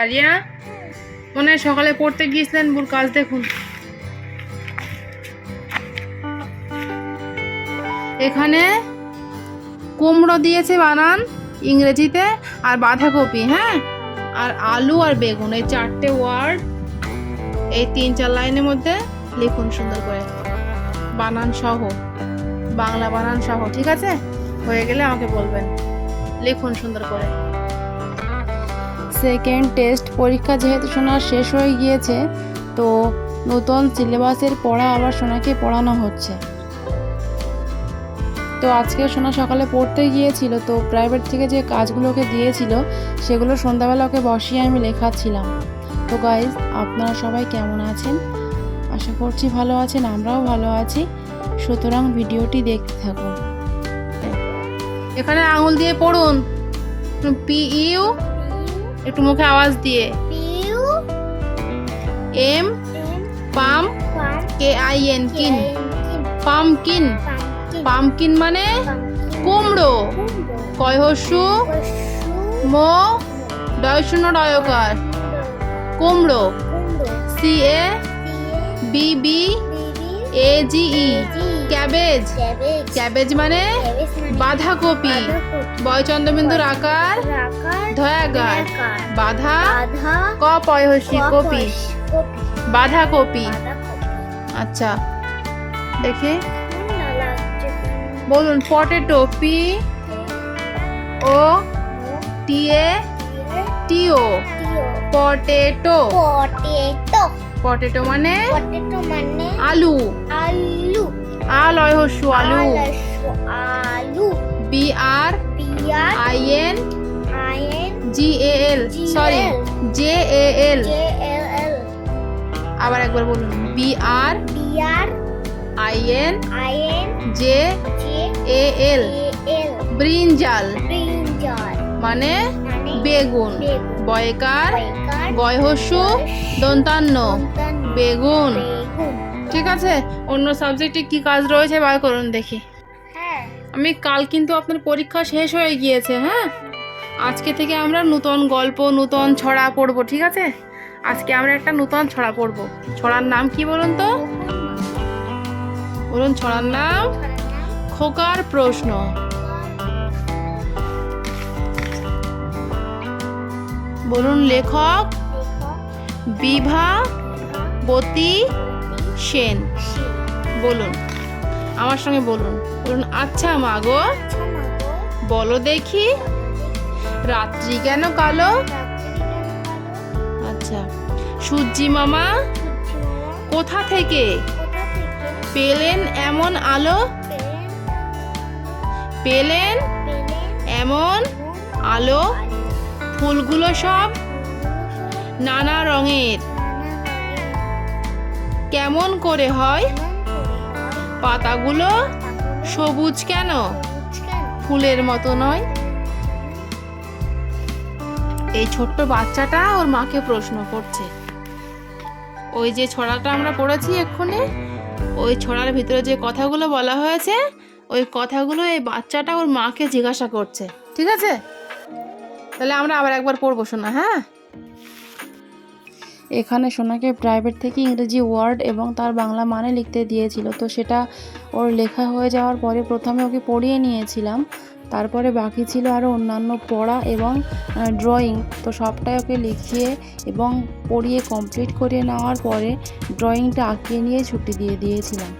Area, মনে সকালে পড়তে গিয়েছিলেন বুর কাজ দেখুন। এখানে কুমড়ো দিয়েছে বানান ইংরেজিতে আর বাঁধাকপি হ্যাঁ? আর আলু আর বেগুন, এই চারটে ওয়ার্ড এই তিন চার লাইনের মধ্যে লিখুন সুন্দর করে। বানান সহ, বাংলা বানান সহ, ঠিক আছে? হয়ে গেলে আমাকে বলবেন। লিখুন সুন্দর করে। সেকেন্ড টেস্ট পরীক্ষা যেহেতু সোনার শেষ হয়ে গিয়েছে, তো নতুন সিলেবাসের পড়া আবার সোনাকে পড়ানো হচ্ছে। তো আজকে সোনা সকালে পড়তে গিয়েছিল, তো প্রাইভেট থেকে যে কাজগুলোকে দিয়েছিল, সেগুলো সন্ধ্যাবেলা ওকে বসিয়ে আমি লেখাচ্ছিলাম। তো গাইজ আপনারা সবাই কেমন আছেন? আশা করছি ভালো আছেন, আমরাও ভালো আছি। সুতরাং ভিডিওটি দেখতে থাকুন। এখানে আঙুল দিয়ে পড়ুন। পি ইউ একটু মুখে আওয়াজ দিয়ে। M pum K I N kin. Pumpkin. Pumpkin. মানে কুমড়ো। কয় হস্যু মো ডয় শূন্য ডয়কার কুমড়ো। C A B B A G E. Cabbage. Cabbage. মানে বাঁধাকপি। বয় চন্দ্রবিন্দুর আকার ধয়াগার বাধা ক পয় হস্যি কপি বাঁধাকপি। আচ্ছা দেখি। বলুন potato P O T A T O potato. Potato. Potato মানে? পটেটো মানে? আলু। আলু। আলয় হস্যু আলু। আলু। B R sorry J A L J L L আবার একবার বলুন B R B R I N I N J J A L A brinjal brinjal মানে বেগুন। বয়কার বয়কার গয় হস্যু দন্তান্ন। বেগুন। বেগুন। ঠিক আছে অন্য সাবজেক্টে কি কাজ রয়েছে? বার করুন দেখি। হ্যাঁ। আমি কাল কিন্তু আপনার পরীক্ষা শেষ হয়ে গিয়েছে হ্যাঁ? আজকে থেকে আমরা নতুন গল্প, নতুন ছড়া পড়ব, ঠিক আছে? আজকে আমরা একটা নতুন ছড়া পড়ব। ছড়ার নাম কি বলুন তো? বলুন ছড়ার নাম? খোকার প্রশ্ন। বলুন লেখক বিভা বতী সেন। বলুন, আমার সঙ্গে বলুন। বলুন আচ্ছা মাগো বলো দেখি। রাত্রি কেন কালো? আচ্ছা সূর্যি মামা, কোথা থেকে? পেলেন এমন আলো? পেলেন এমন আলো? ফুলগুলো সব নানা রঙের। কেমন করে হয়? পাতাগুলো সবুজ কেন? ফুলের মতো নয়? এই ছোট্ট বাচ্চাটা ওর মাকে প্রশ্ন করছে। ওই যে ছড়াটা আমরা পড়েছি এক্ষুনি, ওই ছড়ার ভিতরে যে কথাগুলো বলা হয়েছে, ওই কথাগুলো এই বাচ্চাটা ওর মাকে জিজ্ঞাসা করছে। ঠিক আছে? তাহলে আমরা আবার একবার পড়ব শোনা হ্যাঁ? এখানে সোনাকে প্রাইভেট থেকে ইংরেজি ওয়ার্ড এবং তার বাংলা মানে লিখতে দিয়েছিল। তো সেটা ওর লেখা হয়ে যাওয়ার পরে প্রথমে ওকে পড়িয়ে নিয়েছিলাম। তারপরে বাকি ছিল আরও অন্যান্য পড়া এবং ড্রয়িং তো সবটাই ওকে লিখিয়ে এবং পড়িয়ে কমপ্লিট করে নেওয়ার পরে ড্রয়িংটা আঁকিয়ে নিয়ে ছুটি দিয়ে দিয়েছিলাম।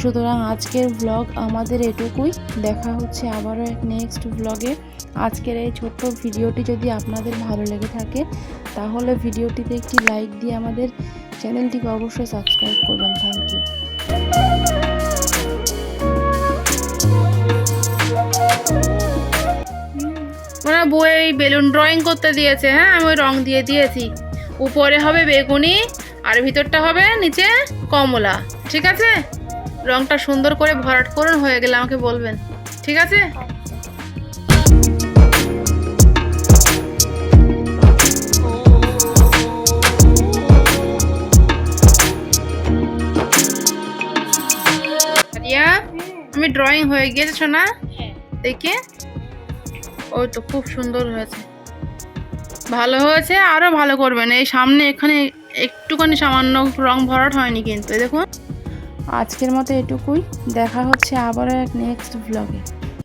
সুতরাং আজকের ব্লগ আমাদের এটুকুই। দেখা হচ্ছে আবারও এক নেক্সট ব্লগে আজকের এই ছোট্ট ভিডিওটি যদি আপনাদের ভালো লেগে থাকে, তাহলে ভিডিওটিতে একটি লাইক দিয়ে আমাদের চ্যানেলটিকে অবশ্যই সাবস্ক্রাইব করবেন। থ্যাংক ইউ বই বেলুন ড্রয়িং করতে দিয়েছে হ্যাঁ? আমি ওই রং দিয়ে দিয়েছি। উপরে হবে বেগুনি আর ভিতরটা হবে নিচে কমলা। ঠিক আছে? রংটা সুন্দর করে ভরাট করুন হয়ে গেলে আমাকে বলবেন। ঠিক আছে? আমি ড্রয়িং হয়ে গিয়েছে শোনা দেখে। ওই তো খুব সুন্দর হয়েছে। ভালো হয়েছে আরও ভালো করবেন। এই সামনে এখানে একটুখানি সামান্য রং ভরাট হয়নি কিন্তু দেখুন। আজকের মতো এটুকুই। দেখা হচ্ছে আবারও এক নেক্সট ব্লগে